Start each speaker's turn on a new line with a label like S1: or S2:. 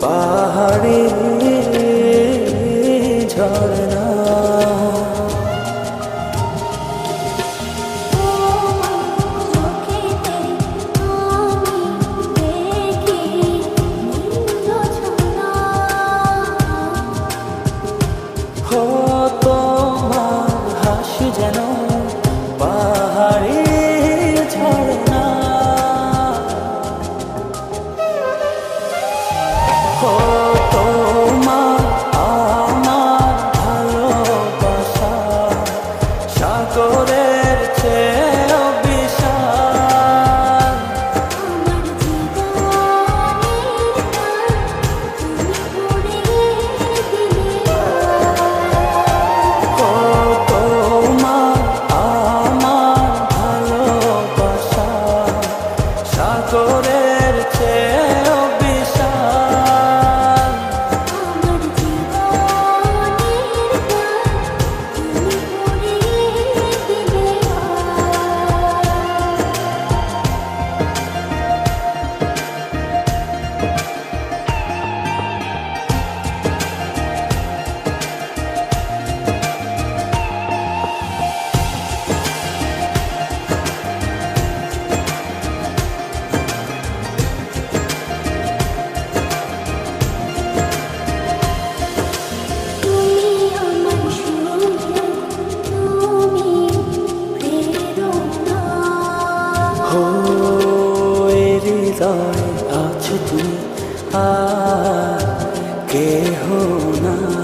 S1: পাহাড়ি ঝর্ণা। হৃদয় আছো তুমি আর কেহ না